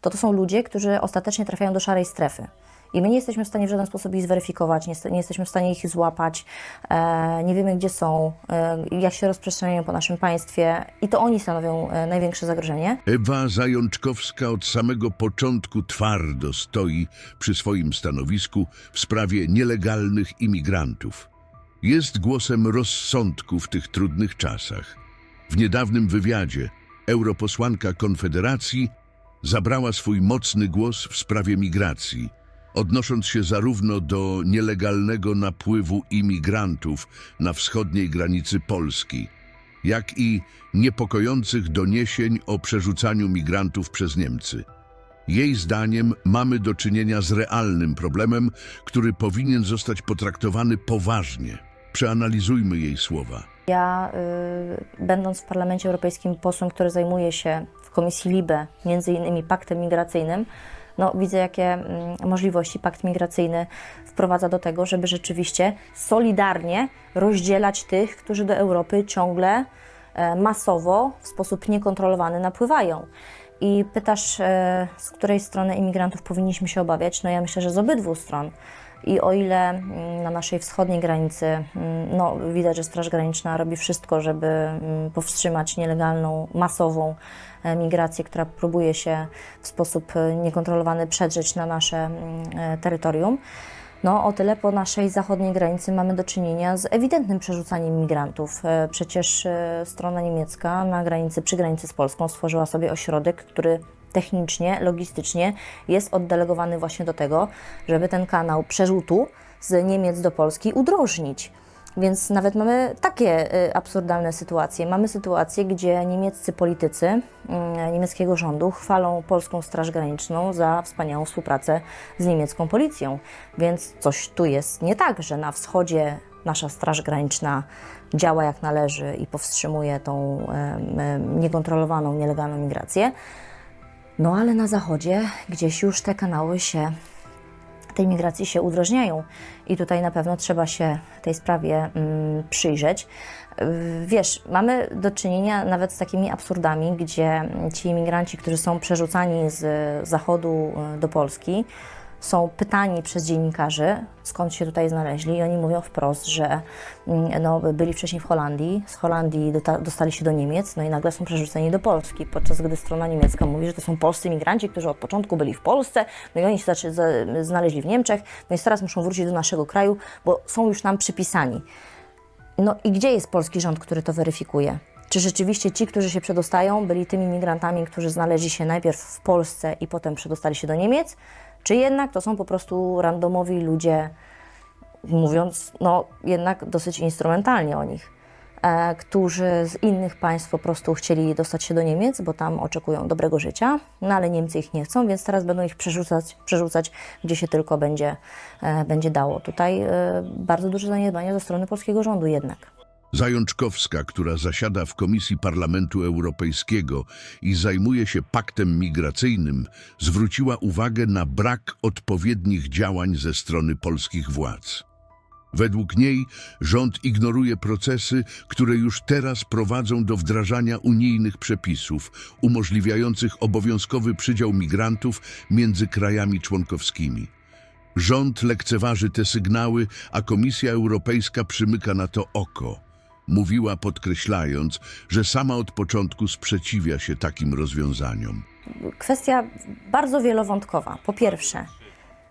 to to są ludzie, którzy ostatecznie trafiają do szarej strefy. I my nie jesteśmy w stanie w żaden sposób ich zweryfikować, nie, nie jesteśmy w stanie ich złapać, e, nie wiemy gdzie są, e, jak się rozprzestrzeniają po naszym państwie i to oni stanowią e, największe zagrożenie. Ewa Zajączkowska od samego początku twardo stoi przy swoim stanowisku w sprawie nielegalnych imigrantów. Jest głosem rozsądku w tych trudnych czasach. W niedawnym wywiadzie europosłanka Konfederacji zabrała swój mocny głos w sprawie migracji, odnosząc się zarówno do nielegalnego napływu imigrantów na wschodniej granicy Polski, jak i niepokojących doniesień o przerzucaniu migrantów przez Niemcy. Jej zdaniem mamy do czynienia z realnym problemem, który powinien zostać potraktowany poważnie. Przeanalizujmy jej słowa. Ja, y, będąc w Parlamencie Europejskim posłem, który zajmuje się Komisji LIBE między innymi paktem migracyjnym, no, widzę, jakie mm, możliwości pakt migracyjny wprowadza do tego, żeby rzeczywiście solidarnie rozdzielać tych, którzy do Europy ciągle e, masowo, w sposób niekontrolowany napływają. I pytasz, e, z której strony imigrantów powinniśmy się obawiać? No ja myślę, że z obydwu stron. I o ile mm, na naszej wschodniej granicy mm, no, widać, że Straż Graniczna robi wszystko, żeby mm, powstrzymać nielegalną, masową e, migrację, która próbuje się w sposób e, niekontrolowany przedrzeć na nasze mm, e, terytorium, no, o tyle po naszej zachodniej granicy mamy do czynienia z ewidentnym przerzucaniem migrantów. Przecież strona niemiecka na granicy, przy granicy z Polską stworzyła sobie ośrodek, który technicznie, logistycznie jest oddelegowany właśnie do tego, żeby ten kanał przerzutu z Niemiec do Polski udrożnić. Więc nawet mamy takie y, absurdalne sytuacje. Mamy sytuację, gdzie niemieccy politycy mm, niemieckiego rządu chwalą polską Straż Graniczną za wspaniałą współpracę z niemiecką policją. Więc coś tu jest nie tak, że na wschodzie nasza Straż Graniczna działa jak należy i powstrzymuje tą niekontrolowaną, nielegalną migrację. No ale na zachodzie gdzieś już te kanały się tej migracji się udrożniają i tutaj na pewno trzeba się tej sprawie mm, przyjrzeć. Wiesz, mamy do czynienia nawet z takimi absurdami, gdzie ci imigranci, którzy są przerzucani z zachodu y, do Polski, są pytani przez dziennikarzy, skąd się tutaj znaleźli, i oni mówią wprost, że mm, no, byli wcześniej w Holandii, z Holandii dostali się do Niemiec, no i nagle są przerzuceni do Polski, podczas gdy strona niemiecka mówi, że to są polscy migranci, którzy od początku byli w Polsce, no i oni się znaleźli w Niemczech, no i teraz muszą wrócić do naszego kraju, bo są już nam przypisani. No i gdzie jest polski rząd, który to weryfikuje? Czy rzeczywiście ci, którzy się przedostają, byli tymi migrantami, którzy znaleźli się najpierw w Polsce i potem przedostali się do Niemiec? Czy jednak to są po prostu randomowi ludzie, mówiąc no jednak dosyć instrumentalnie o nich, e, którzy z innych państw po prostu chcieli dostać się do Niemiec, bo tam oczekują dobrego życia, no ale Niemcy ich nie chcą, więc teraz będą ich przerzucać, przerzucać gdzie się tylko będzie, e, będzie dało. Tutaj e, bardzo duże zaniedbanie ze strony polskiego rządu jednak. Zajączkowska, która zasiada w Komisji Parlamentu Europejskiego i zajmuje się paktem migracyjnym, zwróciła uwagę na brak odpowiednich działań ze strony polskich władz. Według niej rząd ignoruje procesy, które już teraz prowadzą do wdrażania unijnych przepisów umożliwiających obowiązkowy przydział migrantów między krajami członkowskimi. Rząd lekceważy te sygnały, a Komisja Europejska przymyka na to oko. Mówiła podkreślając, że sama od początku sprzeciwia się takim rozwiązaniom. kwestia bardzo wielowątkowa. Po pierwsze,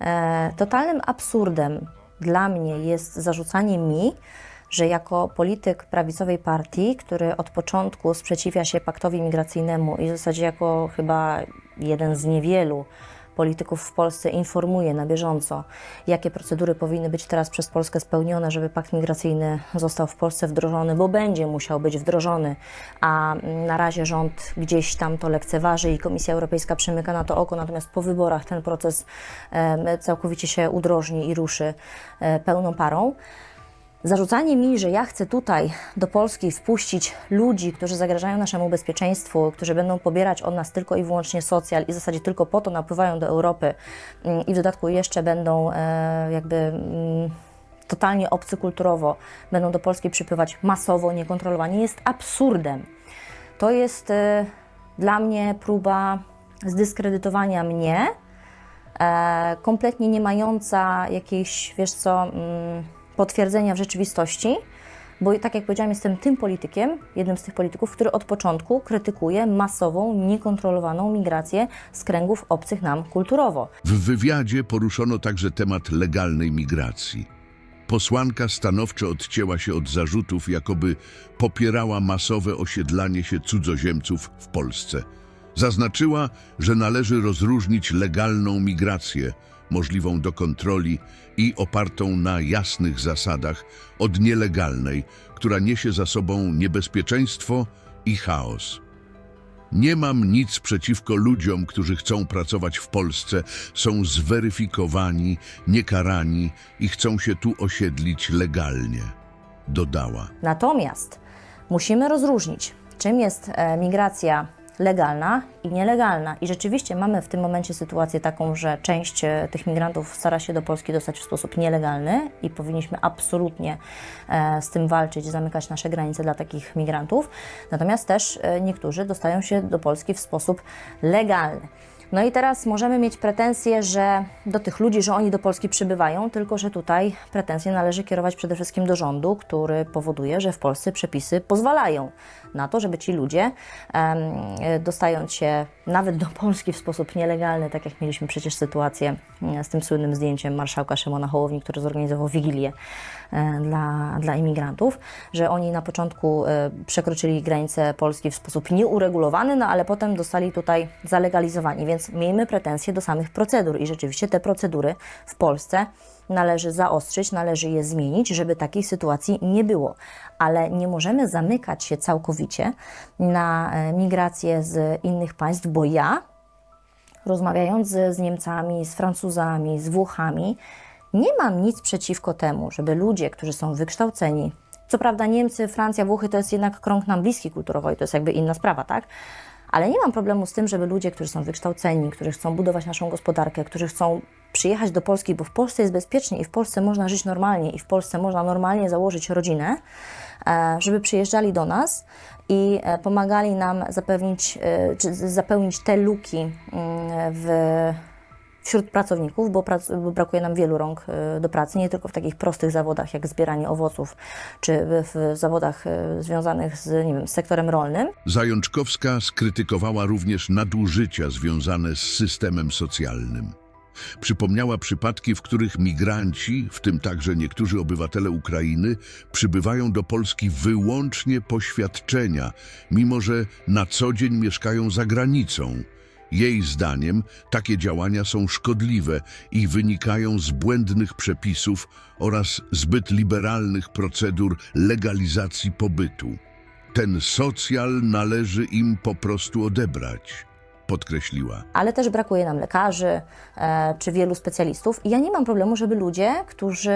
e, totalnym absurdem dla mnie jest zarzucanie mi, że jako polityk prawicowej partii, który od początku sprzeciwia się paktowi migracyjnemu i w zasadzie jako chyba jeden z niewielu polityków w Polsce informuje na bieżąco, jakie procedury powinny być teraz przez Polskę spełnione, żeby pakt migracyjny został w Polsce wdrożony, bo będzie musiał być wdrożony, a mm, na razie rząd gdzieś tam to lekceważy i Komisja Europejska przymyka na to oko, natomiast po wyborach ten proces całkowicie się udrożni i ruszy e, pełną parą. Zarzucanie mi, że ja chcę tutaj do Polski wpuścić ludzi, którzy zagrażają naszemu bezpieczeństwu, którzy będą pobierać od nas tylko i wyłącznie socjal i w zasadzie tylko po to napływają do Europy mm, i w dodatku jeszcze będą e, jakby mm, totalnie obcy kulturowo, będą do Polski przypływać masowo, niekontrolowanie, jest absurdem. To jest e, dla mnie próba zdyskredytowania mnie, e, kompletnie nie mająca jakiejś, wiesz co, mm, potwierdzenia w rzeczywistości, bo tak jak powiedziałam, jestem tym politykiem, jednym z tych polityków, który od początku krytykuje masową, niekontrolowaną migrację z kręgów obcych nam kulturowo. W wywiadzie poruszono także temat legalnej migracji. Posłanka stanowczo odcięła się od zarzutów, jakoby popierała masowe osiedlanie się cudzoziemców w Polsce. Zaznaczyła, że należy rozróżnić legalną migrację, możliwą do kontroli i opartą na jasnych zasadach, od nielegalnej, która niesie za sobą niebezpieczeństwo i chaos. Nie mam nic przeciwko ludziom, którzy chcą pracować w Polsce, są zweryfikowani, niekarani i chcą się tu osiedlić legalnie, dodała. Natomiast musimy rozróżnić, czym jest e, migracja legalna i nielegalna. I rzeczywiście mamy w tym momencie sytuację taką, że część e, tych migrantów stara się do Polski dostać w sposób nielegalny i powinniśmy absolutnie e, z tym walczyć, zamykać nasze granice dla takich migrantów. Natomiast też e, niektórzy dostają się do Polski w sposób legalny. No i teraz możemy mieć pretensje, że do tych ludzi, że oni do Polski przybywają, tylko że tutaj pretensje należy kierować przede wszystkim do rządu, który powoduje, że w Polsce przepisy pozwalają na to, żeby ci ludzie, dostając się nawet do Polski w sposób nielegalny, tak jak mieliśmy przecież sytuację e, z tym słynnym zdjęciem marszałka Szymona Hołowni, który zorganizował wigilię e, dla, dla imigrantów, że oni na początku e, przekroczyli granicę Polski w sposób nieuregulowany, no ale potem dostali tutaj zalegalizowani, więc miejmy pretensje do samych procedur i rzeczywiście te procedury w Polsce należy zaostrzyć, należy je zmienić, żeby takiej sytuacji nie było. Ale nie możemy zamykać się całkowicie na e, migrację z innych państw, bo ja rozmawiając z Niemcami, z Francuzami, z Włochami, nie mam nic przeciwko temu, żeby ludzie, którzy są wykształceni, co prawda Niemcy, Francja, Włochy to jest jednak krąg nam bliski kulturowo i to jest jakby inna sprawa, tak? Ale nie mam problemu z tym, żeby ludzie, którzy są wykształceni, którzy chcą budować naszą gospodarkę, którzy chcą przyjechać do Polski, bo w Polsce jest bezpiecznie i w Polsce można żyć normalnie i w Polsce można normalnie założyć rodzinę, e, żeby przyjeżdżali do nas i e, pomagali nam zapewnić, e, czy zapełnić te luki mm, w, wśród pracowników, bo, prac, bo brakuje nam wielu rąk e, do pracy, nie tylko w takich prostych zawodach jak zbieranie owoców, czy w, zawodach e, związanych z, nie wiem, z sektorem rolnym. Zajączkowska skrytykowała również nadużycia związane z systemem socjalnym. Przypomniała przypadki, w których migranci, w tym także niektórzy obywatele Ukrainy, przybywają do Polski wyłącznie po świadczenia, mimo że na co dzień mieszkają za granicą. Jej zdaniem takie działania są szkodliwe i wynikają z błędnych przepisów oraz zbyt liberalnych procedur legalizacji pobytu. Ten socjal należy im po prostu odebrać, podkreśliła. ale też brakuje nam lekarzy e, czy wielu specjalistów. I ja nie mam problemu, żeby ludzie, którzy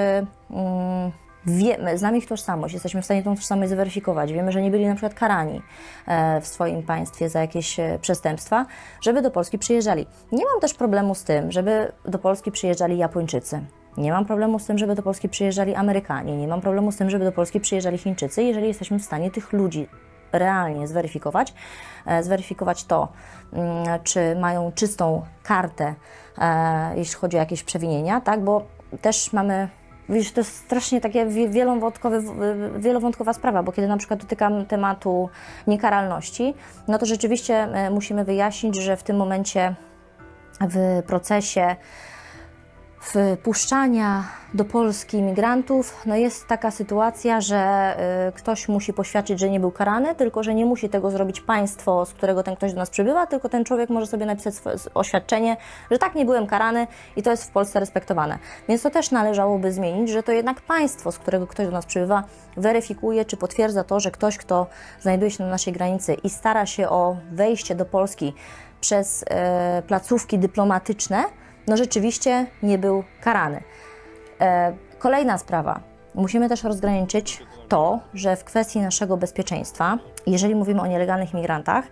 mm, wiemy, znamy ich tożsamość, jesteśmy w stanie tą tożsamość zweryfikować, wiemy, że nie byli na przykład karani e, w swoim państwie za jakieś e, przestępstwa, żeby do Polski przyjeżdżali. Nie mam też problemu z tym, żeby do Polski przyjeżdżali Japończycy. Nie mam problemu z tym, żeby do Polski przyjeżdżali Amerykanie. Nie mam problemu z tym, żeby do Polski przyjeżdżali Chińczycy, jeżeli jesteśmy w stanie tych ludzi realnie zweryfikować, e, zweryfikować to, mm, czy mają czystą kartę, jeśli chodzi o jakieś przewinienia, tak, bo też mamy Widzisz, to jest strasznie takie wielowątkowa sprawa, bo kiedy na przykład dotykam tematu niekaralności, no to rzeczywiście e, musimy wyjaśnić, że w tym momencie w procesie wpuszczania do Polski migrantów, no jest taka sytuacja, że y, ktoś musi poświadczyć, że nie był karany, tylko że nie musi tego zrobić państwo, z którego ten ktoś do nas przybywa, tylko ten człowiek może sobie napisać oświadczenie, że tak, nie byłem karany i to jest w Polsce respektowane. Więc to też należałoby zmienić, że to jednak państwo, z którego ktoś do nas przybywa, weryfikuje czy potwierdza to, że ktoś, kto znajduje się na naszej granicy i stara się o wejście do Polski przez e, placówki dyplomatyczne, no rzeczywiście nie był karany. E, Kolejna sprawa. Musimy też rozgraniczyć to, że w kwestii naszego bezpieczeństwa, jeżeli mówimy o nielegalnych migrantach,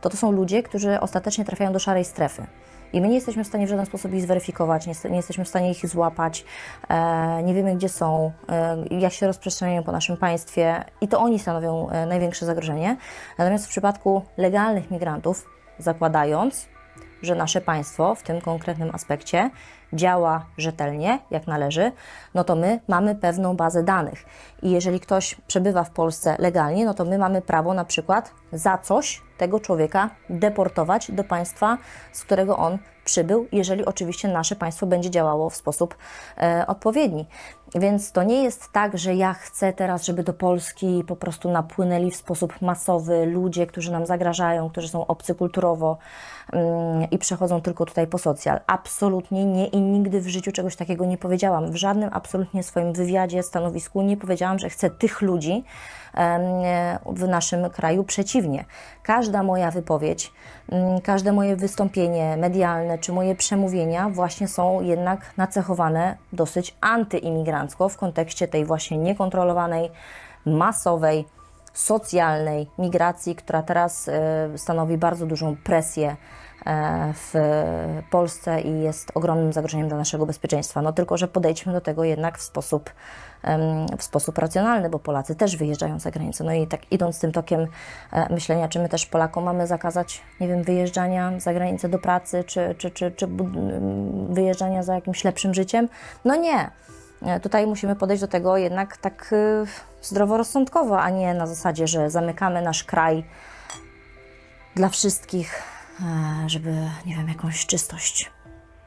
to to są ludzie, którzy ostatecznie trafiają do szarej strefy. I my nie jesteśmy w stanie w żaden sposób ich zweryfikować, nie, nie jesteśmy w stanie ich złapać, e, nie wiemy gdzie są, e, jak się rozprzestrzeniają po naszym państwie i to oni stanowią e, największe zagrożenie. Natomiast w przypadku legalnych migrantów, zakładając, że nasze państwo w tym konkretnym aspekcie działa rzetelnie, jak należy, no to my mamy pewną bazę danych. I jeżeli ktoś przebywa w Polsce legalnie, no to my mamy prawo na przykład za coś tego człowieka deportować do państwa, z którego on przybył, jeżeli oczywiście nasze państwo będzie działało w sposób e, odpowiedni. Więc to nie jest tak, że ja chcę teraz, żeby do Polski po prostu napłynęli w sposób masowy ludzie, którzy nam zagrażają, którzy są obcy kulturowo mm, i przechodzą tylko tutaj po socjal. Absolutnie nie i nigdy w życiu czegoś takiego nie powiedziałam. W żadnym absolutnie swoim wywiadzie, stanowisku nie powiedziałam, że chcę tych ludzi w naszym kraju. Przeciwnie, każda moja wypowiedź, mm, każde moje wystąpienie medialne czy moje przemówienia właśnie są jednak nacechowane dosyć antyimigrancko w kontekście tej właśnie niekontrolowanej, masowej, socjalnej migracji, która teraz e, stanowi bardzo dużą presję w Polsce i jest ogromnym zagrożeniem dla naszego bezpieczeństwa. No tylko, że podejdźmy do tego jednak w sposób, w sposób racjonalny, bo Polacy też wyjeżdżają za granicę. No i tak idąc tym tokiem e, myślenia, czy my też Polakom mamy zakazać, nie wiem, wyjeżdżania za granicę do pracy, czy, czy, czy, czy wyjeżdżania za jakimś lepszym życiem? No nie. E, Tutaj musimy podejść do tego jednak tak zdroworozsądkowo, a nie na zasadzie, że zamykamy nasz kraj dla wszystkich, e, żeby, nie wiem, jakąś czystość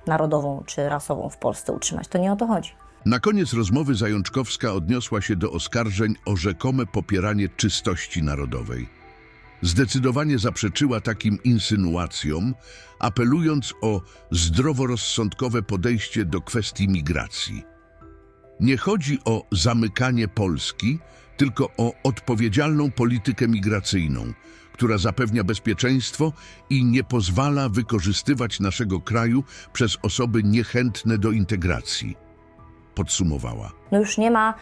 narodową czy rasową w Polsce utrzymać. To nie o to chodzi. Na koniec rozmowy Zajączkowska odniosła się do oskarżeń o rzekome popieranie czystości narodowej. Zdecydowanie zaprzeczyła takim insynuacjom, apelując o zdroworozsądkowe podejście do kwestii migracji. Nie chodzi o zamykanie Polski, tylko o odpowiedzialną politykę migracyjną, która zapewnia bezpieczeństwo i nie pozwala wykorzystywać naszego kraju przez osoby niechętne do integracji. Podsumowała. No już nie ma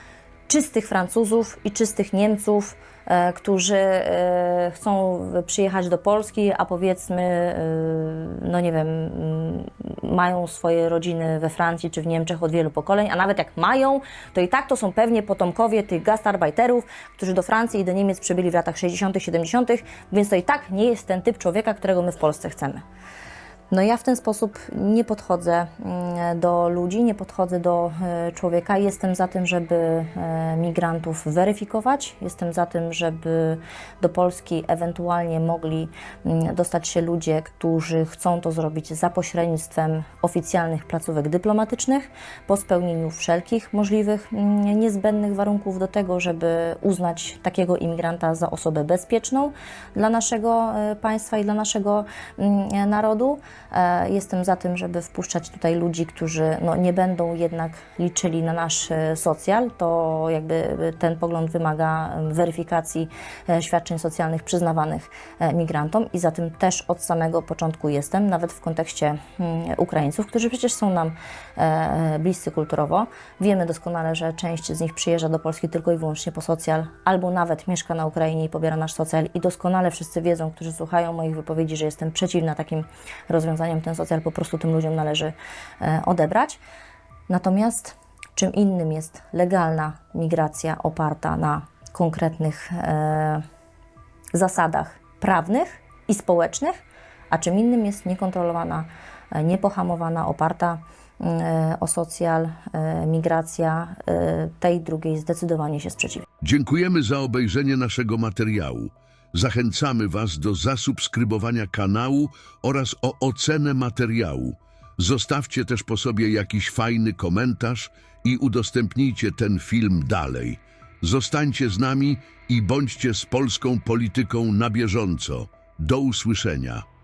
czystych Francuzów i czystych Niemców, e, którzy e, chcą przyjechać do Polski, a powiedzmy, e, no nie wiem, mają swoje rodziny we Francji czy w Niemczech od wielu pokoleń, a nawet jak mają, to i tak to są pewnie potomkowie tych gastarbeiterów, którzy do Francji i do Niemiec przybyli w latach 60., 70., więc to i tak nie jest ten typ człowieka, którego my w Polsce chcemy. No ja w ten sposób nie podchodzę mm, do ludzi, nie podchodzę do e, człowieka. Jestem za tym, żeby e, migrantów weryfikować. Jestem za tym, żeby do Polski ewentualnie mogli mm, dostać się ludzie, którzy chcą to zrobić za pośrednictwem oficjalnych placówek dyplomatycznych, po spełnieniu wszelkich możliwych mm, niezbędnych warunków do tego, żeby uznać takiego imigranta za osobę bezpieczną dla naszego e, państwa i dla naszego narodu. E, Jestem za tym, żeby wpuszczać tutaj ludzi, którzy no, nie będą jednak liczyli na nasz e, socjal. To jakby ten pogląd wymaga weryfikacji e, świadczeń socjalnych przyznawanych e, migrantom i za tym też od samego początku jestem, nawet w kontekście mm, Ukraińców, którzy przecież są nam e, bliscy kulturowo. Wiemy doskonale, że część z nich przyjeżdża do Polski tylko i wyłącznie po socjal, albo nawet mieszka na Ukrainie i pobiera nasz socjal i doskonale wszyscy wiedzą, którzy słuchają moich wypowiedzi, że jestem przeciwna takim rozwiązaniom. Ten socjal po prostu tym ludziom należy e, odebrać. Natomiast czym innym jest legalna migracja oparta na konkretnych e, zasadach prawnych i społecznych, a czym innym jest niekontrolowana, e, niepohamowana, oparta o socjal, migracja. Tej drugiej zdecydowanie się sprzeciwia. Dziękujemy za obejrzenie naszego materiału. Zachęcamy Was do zasubskrybowania kanału oraz o ocenę materiału. Zostawcie też po sobie jakiś fajny komentarz i udostępnijcie ten film dalej. Zostańcie z nami i bądźcie z polską polityką na bieżąco. Do usłyszenia.